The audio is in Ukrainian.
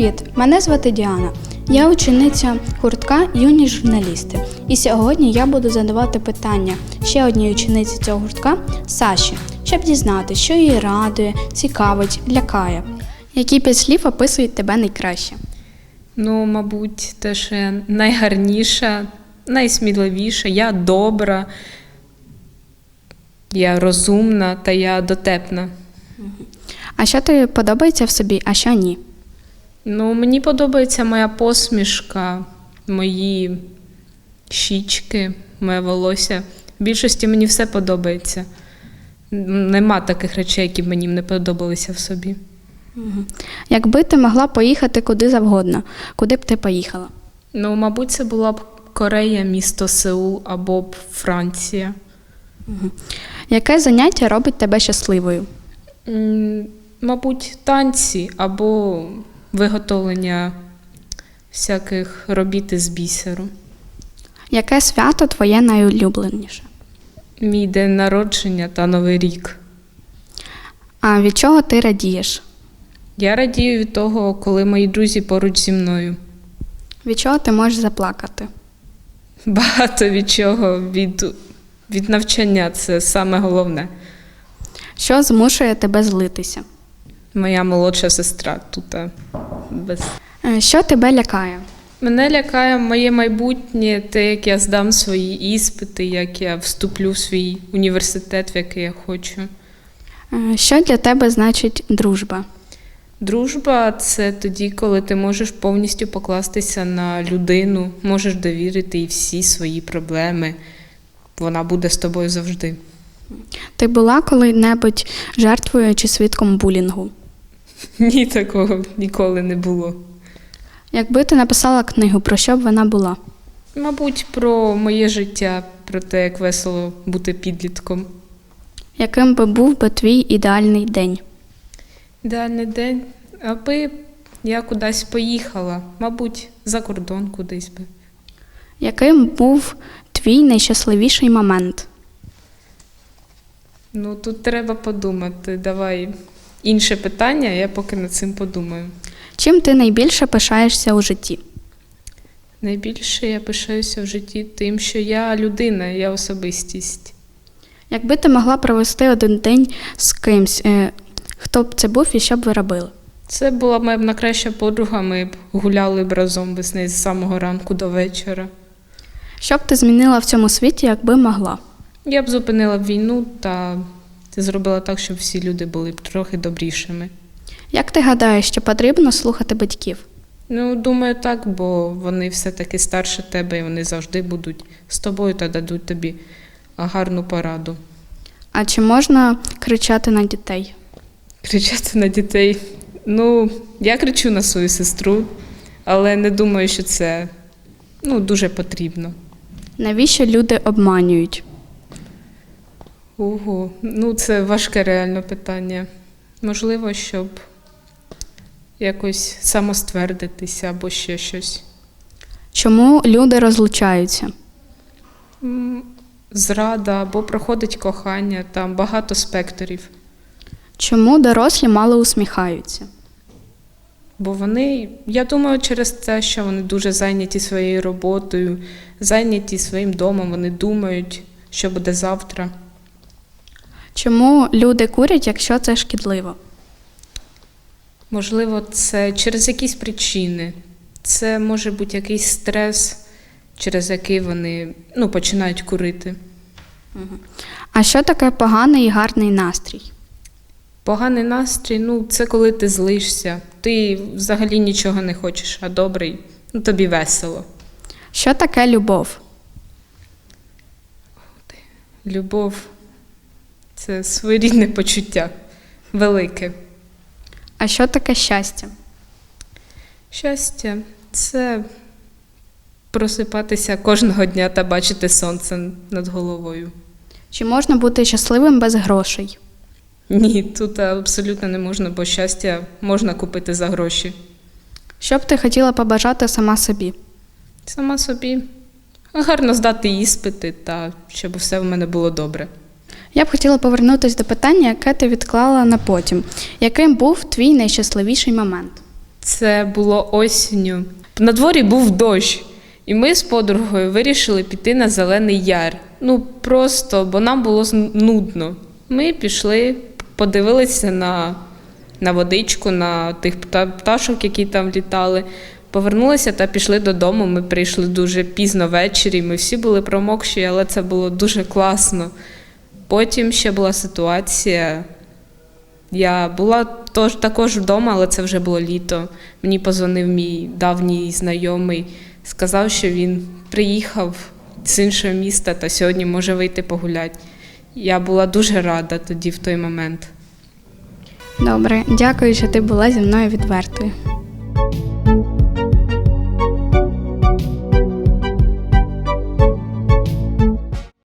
Привіт! Мене звати Діана. Я учениця гуртка юні журналісти. І сьогодні я буду задавати питання ще одній учениці цього гуртка Саші, щоб дізнати, що її радує, цікавить, лякає. Які п'ять слів описують тебе найкраще? Ну, мабуть, те, що я найгарніша, найсміливіша, я добра, я розумна та я дотепна. А що тобі подобається в собі, а що ні? Ну, мені подобається моя посмішка, мої щічки, моє волосся. В більшості мені все подобається. Нема таких речей, які б мені не подобалися в собі. Якби ти могла поїхати куди завгодно, куди б ти поїхала? Ну, мабуть, це була б Корея, місто Сеул або б Франція. Яке заняття робить тебе щасливою? М, Мабуть, танці або виготовлення всяких робіт із бісеру. Яке свято твоє найулюбленіше? Мій день народження та Новий рік. А від чого ти радієш? Я радію від того, коли мої друзі поруч зі мною. Від чого ти можеш заплакати? Багато від чого від, від навчання це саме головне. Що змушує тебе злитися? Моя молодша сестра тут. Без... Е, Що тебе лякає? Мене лякає моє майбутнє, те, як я здам свої іспити, як я вступлю в свій університет, в який я хочу. Е, Що для тебе значить дружба? Дружба це тоді, коли ти можеш повністю покластися на людину, можеш довірити їй всі свої проблеми. Вона буде з тобою завжди. Ти була коли-небудь жертвою чи свідком булінгу? Ні, такого ніколи не було. Якби ти написала книгу, про що б вона була? Мабуть, про моє життя, про те, як весело бути підлітком. Яким би був би твій ідеальний день? Ідеальний день, аби я кудись поїхала, мабуть, за кордон кудись би. Яким був твій найщасливіший момент? Ну тут треба подумати. Давай інше питання, я поки над цим подумаю. Чим ти найбільше пишаєшся у житті? Найбільше я пишаюся в житті тим, що я людина, я особистість. Якби ти могла провести один день з кимсь, е, хто б це був і що б ви робили? Це була моя б найкраща подруга, ми б гуляли б разом без неї з самого ранку до вечора. Що б ти змінила в цьому світі, якби могла? Я б зупинила війну та зробила так, щоб всі люди були трохи добрішими. Як ти гадаєш, що потрібно слухати батьків? Ну, думаю, так, бо вони все-таки старше тебе, і вони завжди будуть з тобою та дадуть тобі гарну пораду. А чи можна кричати на дітей? Кричати на дітей. Ну, я кричу на свою сестру, але не думаю, що це ну, дуже потрібно. Навіщо люди обманюють? Ого, ну це важке реально питання. Можливо, щоб якось самоствердитися або ще щось. Чому люди розлучаються? Зрада або проходить кохання, там багато спектрів. Чому дорослі мало усміхаються? Бо вони, я думаю, через те, що вони дуже зайняті своєю роботою, зайняті своїм домом, вони думають, що буде завтра. Чому люди курять, якщо це шкідливо? Можливо, це через якісь причини. Це може бути якийсь стрес, через який вони ну, починають курити. А що таке поганий і гарний настрій? Поганий настрій, ну, це коли ти злишся, ти взагалі нічого не хочеш, а добрий, ну тобі весело. Що таке любов? Любов це своєрідне почуття, велике. А що таке щастя? Щастя це просипатися кожного дня та бачити сонце над головою. Чи можна бути щасливим без грошей? Ні, тут абсолютно не можна, бо щастя можна купити за гроші. Що б ти хотіла побажати сама собі? Сама собі гарно здати іспити та щоб все в мене було добре. Я б хотіла повернутися до питання, яке ти відклала на потім. Яким був твій найщасливіший момент? Це було осінню. На дворі був дощ, і ми з подругою вирішили піти на зелений яр. Ну просто, бо нам було нудно. Ми пішли, подивилися на, на водичку, на тих пташок, які там літали. Повернулися та пішли додому. Ми прийшли дуже пізно ввечері. Ми всі були промокші, але це було дуже класно. Потім ще була ситуація. Я була тож, також вдома, але це вже було літо. Мені позвонив мій давній знайомий, сказав, що він приїхав з іншого міста та сьогодні може вийти погуляти. Я була дуже рада тоді в той момент. Добре, дякую, що ти була зі мною відвертою.